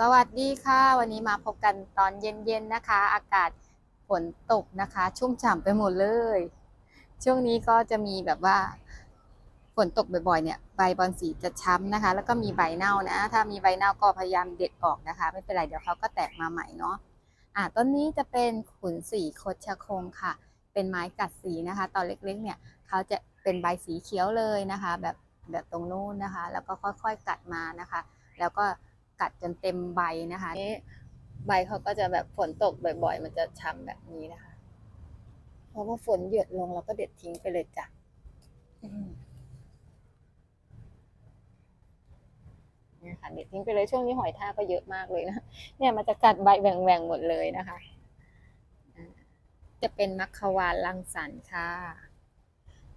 สวัสดีค่ะ วันนี้มาพบกันตอนเย็นๆนะคะ อากาศฝนตกนะคะ ชุ่มฉ่ำไปหมดเลย ช่วงนี้ก็จะมีแบบว่าฝนตกบ่อยๆเนี่ยใบบอนสีจะช้ำนะคะ แล้วก็มีใบเน่านะ ถ้ามีใบเน่าก็พยายามเด็ดออกนะคะ ไม่เป็นไรเดี๋ยวเขาก็แตกมาใหม่เนาะอะต้นนี้จะเป็นขุนสีคดชะคงค่ะ เป็นไม้กัดสีนะคะ ตอนเล็กๆ เนี่ยเขาจะเป็นใบสีเขียวเลยนะคะ แบบแบบตรงนู้นนะคะ แล้วก็ค่อยๆกัดมานะคะ แล้วก็ กัดจนเต็มใบนะคะนี่ใบเขาก็จะแบบฝนตกบ่อย ๆ มันจะช้ำแบบนี้นะคะ เพราะว่าฝนหยุดลงเราก็เด็ดทิ้งไปเลยจ้ะเนี่ยค่ะเด็ดทิ้งไปเลยช่วงนี้หอยทากก็เยอะมากเลยนะ เนี่ยมันจะกัดใบแหว่งๆหมดเลยนะคะ จะเป็นมัคควานลังสรรค์ค่ะ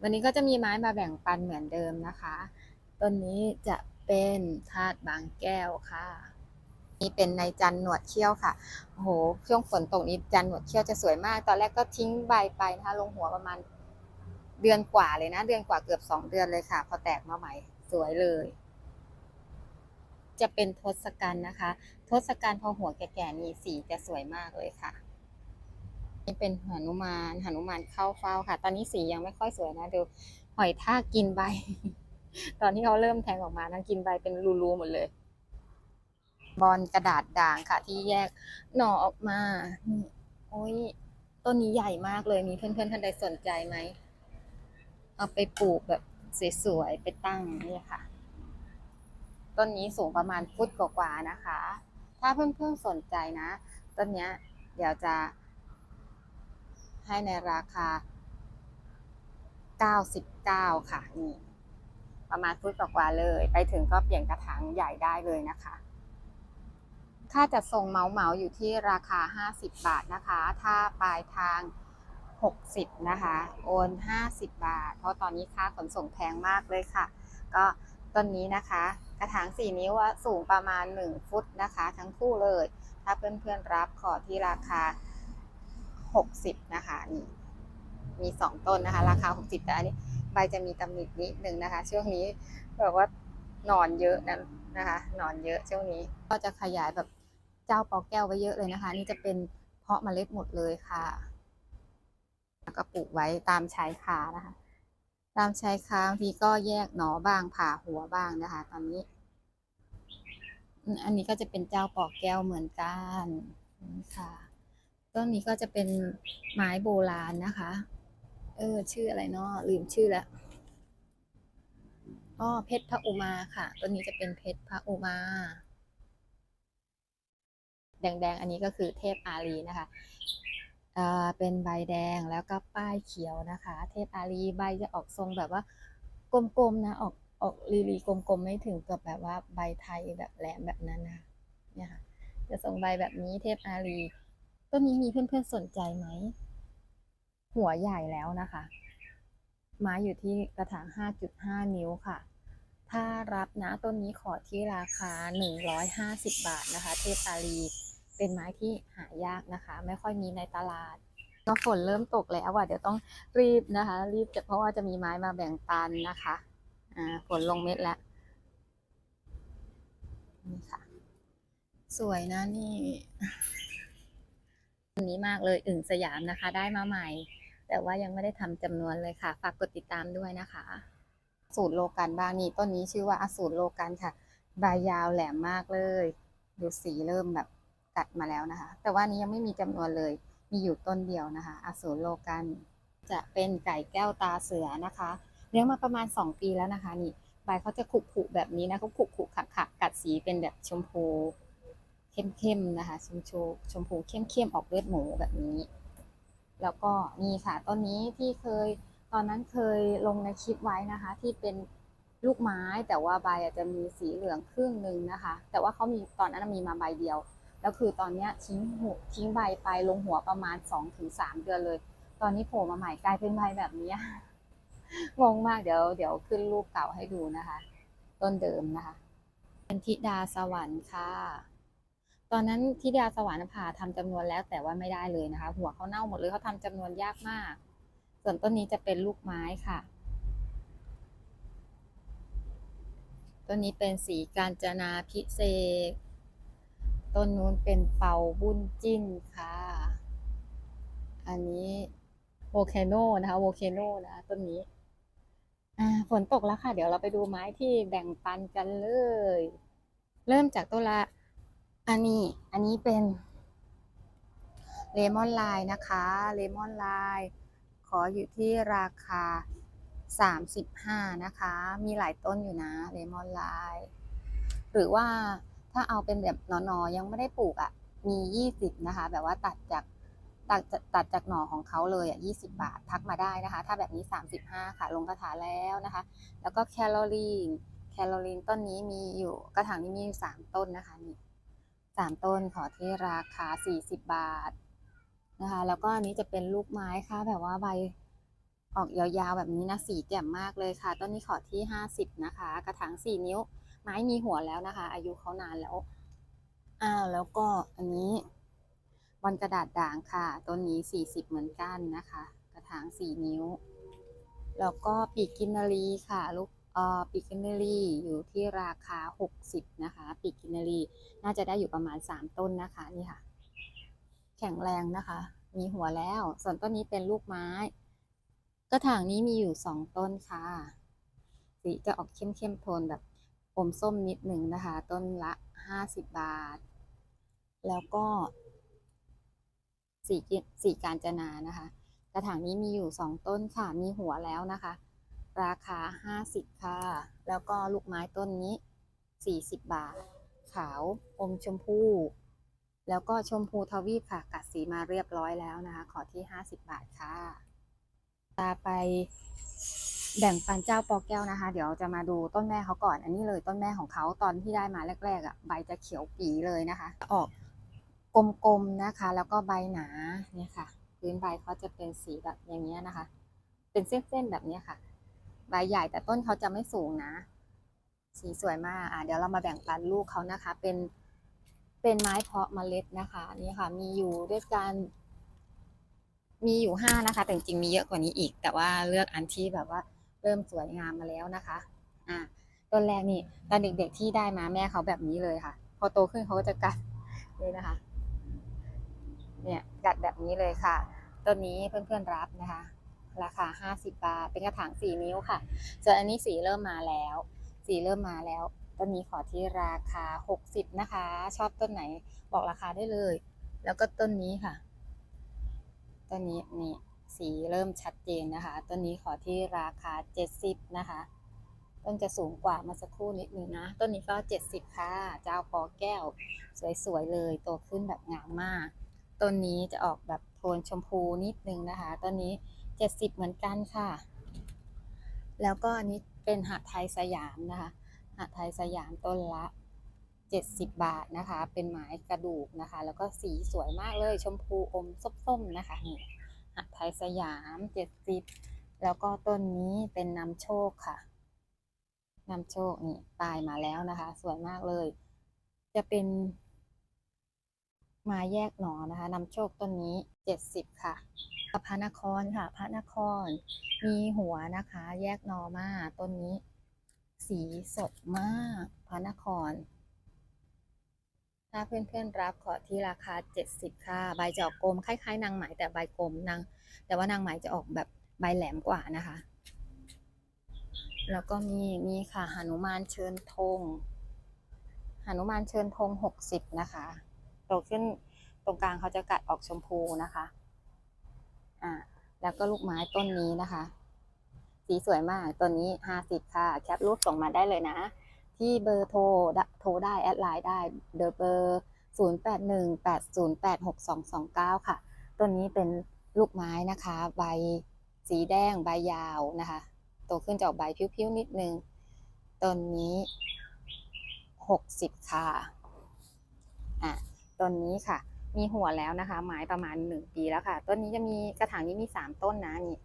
วันนี้ก็จะมีไม้มาแบ่งปันเหมือนเดิมนะคะ ต้นนี้จะ เป็นธาตุบางแก้วค่ะ นี่เป็นในจันหนวดเขี้ยวค่ะโอ้โหช่วงฝนตกนี้จันหนวดเขี้ยวจะสวยมาก ตอนแรกก็ทิ้งใบไปนะคะลงหัวประมาณเดือนกว่าเลยนะ เดือนกว่าเกือบสองเดือนเลยค่ะ พอแตกมาใหม่สวยเลย จะเป็นทศกัณฐ์นะคะ ทศกัณฐ์พอหัวแก่ๆนี่สีจะสวยมากเลยค่ะนี่เป็นหนุมานหนุมานเข้าเฝ้าค่ะ ตอนนี้สียังไม่ค่อยสวยนะดูหอยทากกินใบ ตอนที่เขาเริ่มแทงออกมานั่งกินใบเป็นรูๆหมดเลย บอลกระดาษด่างค่ะ ที่แยกหน่อออกมานี่โอ้ยต้นนี้ใหญ่มากเลยมีเพื่อนๆท่านใดสนใจไหมเอาไปปลูกแบบสวยๆไปตั้งนี่ค่ะ ต้นนี้สูงประมาณฟุตกว่าๆนะคะ ถ้าเพื่อนๆสนใจนะ ต้นนี้เดี๋ยวจะให้ในราคา 99 ค่ะนี่ ประมาณฟุตกว่าเลย ไปถึงก็เปลี่ยนกระถางใหญ่ได้เลยนะคะ ค่าจัดส่งเมาเมาอยู่ที่ราคา 50 บาทนะคะ ถ้าปลายทาง 60 นะคะ โอน 50 บาท เพราะตอนนี้ค่าขนส่งแพงมากเลยค่ะ ก็ต้นนี้นะคะ กระถาง 4 นิ้วสูงประมาณ 1 ฟุตนะคะ ทั้งคู่เลย ถ้าเพื่อนๆรับขอที่ราคา 60 นะคะนี่มี 2 ต้นนะคะ ราคา 60 แต่อันนี้ ใบจะมีตำหนินิดนึงนะคะ ช่วงนี้แบบว่านอนเยอะนะนะคะนอนเยอะช่วงนี้ก็จะขยายแบบเจ้าปอแก้วไว้เยอะเลยนะคะ นี่จะเป็นเพาะเมล็ดหมดเลยค่ะแล้วก็ปลูกไว้ตามชายคานะคะ ตามชายคาบางทีก็แยกหนอบ้างผ่าหัวบ้างนะคะ ตอนนี้ อันนี้ก็จะเป็นเจ้าปอกแก้วเหมือนกันค่ะต้นนี้ก็จะเป็นไม้โบราณนะคะ เออ ชื่ออะไรเนาะลืมชื่อล้วอ๋อเพชรพระอุมาค่ะ ตัวนี้จะเป็นเพชรพระอุมา แดงๆ อันนี้ก็คือเทพอารีนะคะเอ่อเป็นใบแดงแล้วก็ป้ายเขียวนะคะ เทพอารีใบจะออกทรงแบบว่ากลมๆนะออกออกรีๆกลมๆไม่ถึงกับแบบว่าใบไทยแบบแหลมแบบนั้นนะเนี่ยค่ะจะทรงใบแบบนี้เทพอารีต้นนี้มีเพื่อนๆสนใจไหม หัวใหญ่แล้วนะคะ ไม้อยู่ที่กระถาง 5.5 นิ้วค่ะ ถ้ารับนะต้นนี้ขอที่ราคา 150 บาทนะคะ เทพอารีเป็นไม้ที่หายากนะคะ ไม่ค่อยมีในตลาดก็ฝนเริ่มตกแล้วอะเดี๋ยวต้องรีบนะคะ รีบจะเพราะว่าจะมีไม้มาแบ่งปันนะคะอ่าฝนลงเม็ดแล้วนี่ค่ะ สวยนะนี่อันนี้มากเลยอึ่งสยามนะคะ ได้มาใหม่ แต่ว่ายังไม่ได้ทำจำนวนเลยค่ะ ฝากกดติดตามด้วยนะคะ สูตรโลกันบ้างนี่ต้นนี้ชื่อว่าอสูตรโลกันค่ะ ใบยาวแหลมมากเลย ดูสีเริ่มแบบกัดมาแล้วนะคะ แต่ว่านี้ยังไม่มีจำนวนเลย มีอยู่ต้นเดียวนะคะ อสูรโลกันจะเป็นไก่แก้วตาเสือนะคะเลี้ยงมาประมาณ 2 ปีแล้วนะคะนี่ใบเขาจะขรุๆแบบนี้นะเขาขรุๆขะๆกัดสีเป็นแบบชมพูเข้มๆนะคะชมพูชมพูเข้มๆออกเลือดหมูแบบนี้ แล้วก็นี่ค่ะต้นนี้ที่เคยตอนนั้นเคยลงในคลิปไว้นะคะ ที่เป็นลูกไม้แต่ว่าใบอาจจะมีสีเหลืองครึ่งหนึ่งนะคะ แต่ว่าเขามีตอนนั้นมีมาใบเดียว แล้วคือตอนนี้ทิ้งหัวทิ้งใบไปลงหัวประมาณ2อถึงสเดือนเลย ตอนนี้โผล่มาใหม่กลายเป็นใบแบบนี้งงมากเดี๋ยวเดี๋ยวขึ้นรูปเก่าให้ดูนะคะ ต้นเดิมนะคะเป็นธิดาสวรรค์ค่ะ ตอนนั้นธิดาสวรรค์ผ่าทำจำนวนแล้วแต่ว่าไม่ได้เลยนะคะ หัวเขาเน่าหมดเลยเขาทำจำนวนยากมาก ส่วนต้นนี้จะเป็นลูกไม้ค่ะต้นนี้เป็นสีกาญจนาพิเศษต้นนู้นเป็นเป่าบุญจิ้นค่ะ อันนี้โวล c โนนะคะโวล c โนนะต้นนี้ฝนตกแล้วค่ะ เดี๋ยวเราไปดูไม้ที่แบ่งปันกันเลย เริ่มจากต้นละ อันนี้อันนี้เป็นเลมอนไลน์นะคะ เลมอนไลน์ขออยู่ที่ราคา 35 นะคะ มีหลายต้นอยู่นะเลมอนไลน์หรือว่าถ้าเอาเป็นแบบหนอๆยังไม่ได้ปลูกอะ่ะ มี 20 นะคะ แบบว่าตัดจากตัดตัดจากหน่อของเขาเลยอะ20 บาท ทักมาได้นะคะ ถ้าแบบนี้ 35 ค่ะ ลงกระถาแล้วนะคะ แล้วก็แคลอรีนแคลอรีนต้นนี้มีอยู่กระถางนี้มีอยู่3ต้นนะคะนี่ สามต้นขอที่ราคา 40 บาทนะคะ แล้วก็อันนี้จะเป็นลูกไม้ค่ะ แบบว่าใบออกยาวๆแบบนี้นะสีแจ่มมากเลยค่ะ ต้นนี้ขอที่ 50 นะคะ กระถาง4 นิ้ว ไม้มีหัวแล้วนะคะ อายุเขานานแล้วอ้าวแล้วก็อันนี้บอลกระดาษด่างค่ะ ต้นนี้ 40 เหมือนกันนะคะ กระถาง 4 นิ้ว แล้วก็ปีกกินนารีค่ะ ลูก ปีกกินนารีอยู่ที่ราคา 60 นะคะ ปีกกินนารีน่าจะได้อยู่ประมาณ 3 ต้นนะคะนี่ค่ะ แข็งแรงนะคะ มีหัวแล้ว ส่วนต้นนี้เป็นลูกไม้ กระถางนี้มีอยู่ 2 ต้นค่ะ สีจะออกเข้มเข้มๆโทนแบบอมส้มนิดหนึ่งนะคะ ต้นละ 50 บาท แล้วก็สีสีการจนานะคะ กระถางนี้มีอยู่ 2 ต้นค่ะ มีหัวแล้วนะคะ ราคา 50 ค่ะ แล้วก็ลูกไม้ต้นนี้ 40 บาท ขาวอมชมพู แล้วก็ชมพูทวีปค่ะ กัดสีมาเรียบร้อยแล้วนะคะ ขอที่ 50 บาทค่ะ ตาไปแบ่งปันเจ้าปอแก้วนะคะ เดี๋ยวจะมาดูต้นแม่เขาก่อน อันนี้เลยต้นแม่ของเขาตอนที่ได้มาแรกๆอะใบจะเขียวปีเลยนะคะ ออกกลมๆนะคะ แล้วก็ใบหนาเนี่ยค่ะ พื้นใบเขาจะเป็นสีแบบอย่างเงี้ยนะคะ เป็นเส้นๆแบบเนี้ยค่ะ ใบใหญ่แต่ต้นเขาจะไม่สูงนะ สีสวยมากอะเดี๋ยวเรามาแบ่งปันลูกเขานะคะ เป็นเป็นไม้เพาะเมล็ดนะคะนี่ค่ะ มีอยู่ด้วยกันมีอยู่ห้านะคะ แต่จริงมีเยอะกว่านี้อีก แต่ว่าเลือกอันที่แบบว่าเริ่มสวยงามมาแล้วนะคะ อะต้นแรกนี่ตอนเด็กๆที่ได้มาแม่เขาแบบนี้เลยค่ะ พอโตขึ้นเขาก็จะกัดนี่นะคะ เนี่ยกัดแบบนี้เลยค่ะ ต้นนี้เพื่อนๆรับนะคะ ราคา 50 บาท เป็นกระถาง 4 นิ้วค่ะส่วนอันนี้สีเริ่มมาแล้ว สีเริ่มมาแล้วต้นนี้ขอที่ราคา 60 นะคะ ชอบต้นไหนบอกราคาได้เลย แล้วก็ต้นนี้ค่ะ ต้นนี้นี่สีเริ่มชัดเจนนะคะ ต้นนี้ขอที่ราคา 70 นะคะ ต้นจะสูงกว่ามื่อสักครู่นิดนึงนะ ต้นนี้ก็ 70 ค่ะ เจ้าปอแก้ว สวยๆเลย โตขึ้นแบบงามมาก ต้นนี้จะออกแบบโทนชมพูนิดนึงนะคะ ต้นนี้ 70เหมือนกันค่ะ แล้วก็อันนี้เป็นหาดไทยสยามนะคะ หาดไทยสยามต้นละ70บบาทนะคะ เป็นไม้กระดูกนะคะ แล้วก็สีสวยมากเลย ชมพูอมส้มๆนะคะนี่หาดไทยสยาม70แล้วก็ต้นนี้เป็นนำโชคค่ะนำโชคนี่ปลายมาแล้วนะคะ สวยมากเลย จะเป็น มาแยกหนอนะคะนำโชคต้นนี้ 70 ค่ะพระนครค่ะ พระนคร มีหัวนะคะ แยกหนอมาต้นนี้ สีสดมาก พระนคร ถ้าเพื่อนๆรับขอที่ราคา 70 ค่ะ ใบจะออกกลมคล้ายๆ นางไหมแต่ใบกลมนางแต่ว่านางไหมจะออกแบบใบแหลมกว่านะคะ แล้วก็มีมีค่ะหนุมานเชิญธงหนุมานเชิญธง 60 นะคะ โตขึ้นตรงกลางเขาจะกัดออกชมพูนะคะอ่าแล้วก็ลูกไม้ต้นนี้นะคะ สีสวยมากตัวนี้50ค่ะ แคปรูปส่งมาได้เลยนะ ที่เบอร์โทรโทรได้ แอดไลน์ได้เดอเบอร์0818086229ค่ะตัวนี้เป็นลูกไม้นะคะ ใบสีแดงใบยาวนะคะ โตขึ้นจะออกใบพิ้วๆนิดนึงต้นนี้60ค่ะอะ ต้นนี้ค่ะ มีหัวแล้วนะคะ ไม้ประมาณ1ปีแล้วค่ะ ต้นนี้จะมีกระถางนี้มี3ต้นนะนี่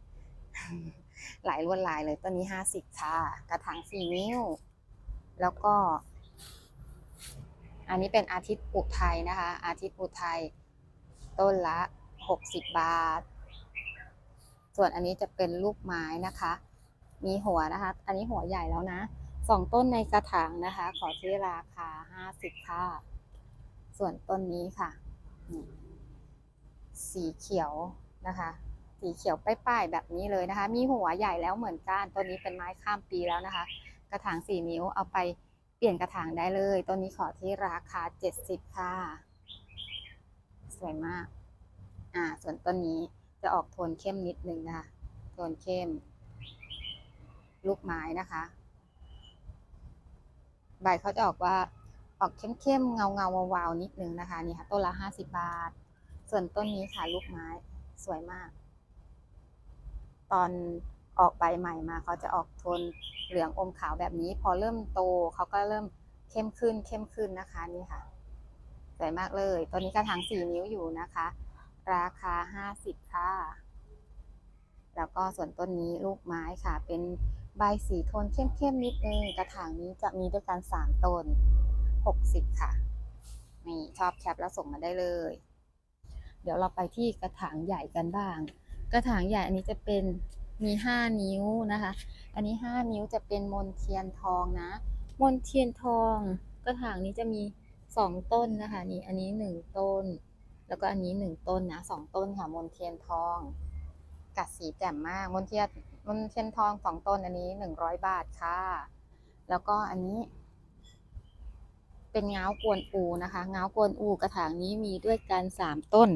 หลายลวดลายเลยต้นนี้50ค่ะ กระถาง4นิ้ว แล้วก็ อันนี้เป็นอาทิตย์อุทัยนะคะ อาทิตย์อุทัยต้นละ60บบาท ส่วนอันนี้จะเป็นลูกไม้นะคะ มีหัวนะคะ อันนี้หัวใหญ่แล้วนะสองต้นในกระถางนะคะ ขอที่ราคา50ค่ะ ส่วนต้นนี้ค่ะ สีเขียวนะคะ สีเขียวป้ายๆแบบนี้เลยนะคะ มีหัวใหญ่แล้วเหมือนกันตัวนี้เป็นไม้ข้ามปีแล้วนะคะ กระถางสี่นิ้วเอาไปเปลี่ยนกระถางได้เลยตัวนี้ขอที่ราคาเจ็ดสิบค่ะ สวยมาก อ่า ส่วนต้นนี้จะออกโทนเข้มนิดนึงนะคะโทนเข้ม ลูกไม้นะคะ ใบเขาจะออกว่า ออกเข้มๆเงาเงาวาวๆนิดนึงนะคะนี่ค่ะต้นละห้าสิบบาท ส่วนต้นนี้ค่ะลูกไม้สวยมาก ตอนออกใบใหม่มาเขาจะออกโทนเหลืองอมขาวแบบนี้ พอเริ่มโตเขาก็เริ่มเข้มขึ้นเข้มขึ้นนะคะนี่ค่ะสวยมากเลยตัวนี้กระถางสี่นิ้วอยู่นะคะ ราคาห้าสิบค่ะ แล้วก็ส่วนต้นนี้ลูกไม้ค่ะ เป็นใบสีโทนเข้มๆนิดนึงกระถางนี้จะมีด้วยกันสามต้น หกสิบค่ะ นี่ชอบแคปแล้วส่งมาได้เลย เดี๋ยวเราไปที่กระถางใหญ่กันบ้าง กระถางใหญ่อันนี้จะเป็นมีห้านิ้วนะคะ อันนี้ห้านิ้วจะเป็นมนเทียนทองนะ มนเทียนทอง กระถางนี้จะมีสองต้นนะคะ นี่อันนี้หนึ่งต้น แล้วก็อันนี้หนึ่งต้นนะสองต้นค่ะมนเทียนทอง กัดสีแจ่มมาก มนเทียนมนเทียนทองสองต้นอันนี้หนึ่งร้อยบาทค่ะ แล้วก็อันนี้ เป็นเงากวนอูนะคะ เงากวนอูกระถางนี้มีด้วยกันสามต้น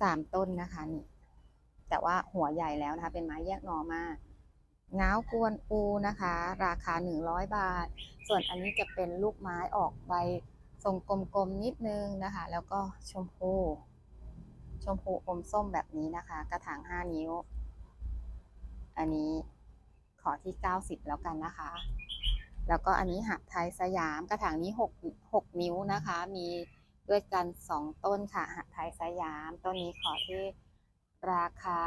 สามต้นนะคะนี่แต่ว่าหัวใหญ่แล้วนะคะ เป็นไม้แยกหน่อมาเงากวนอูนะคะ ราคาหนึ่งร้อยบาท ส่วนอันนี้จะเป็นลูกไม้ออกใบทรงกลมๆนิดนึงนะคะ แล้วก็ชมพู ชมพูอมส้มแบบนี้นะคะ กระถางห้านิ้ว อันนี้ขอที่เก้าสิบแล้วกันนะคะ แล้วก็อันนี้หักไทยสยามกระถางนี้หกหกนิ้วนะคะ มีด้วยกันสองต้นค่ะหักไทยสยามต้นนี้ขอที่ราคา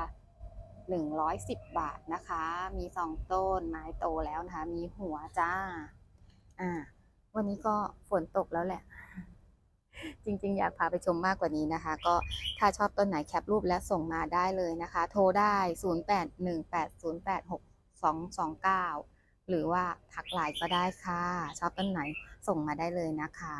หนึ่งร้อยสิบบาทนะคะ มีสองต้นไม้โตแล้วนะคะ มีหัวจ้าอ่าวันนี้ก็ฝนตกแล้วแหละ จริงๆ อยากพาไปชมมากกว่านี้นะคะ ก็ถ้าชอบต้นไหนแคปรูปและส่งมาได้เลยนะคะ โทรได้ 0818086229 หรือว่าทักไลน์ก็ได้ค่ะ ชอบต้นไหนส่งมาได้เลยนะคะ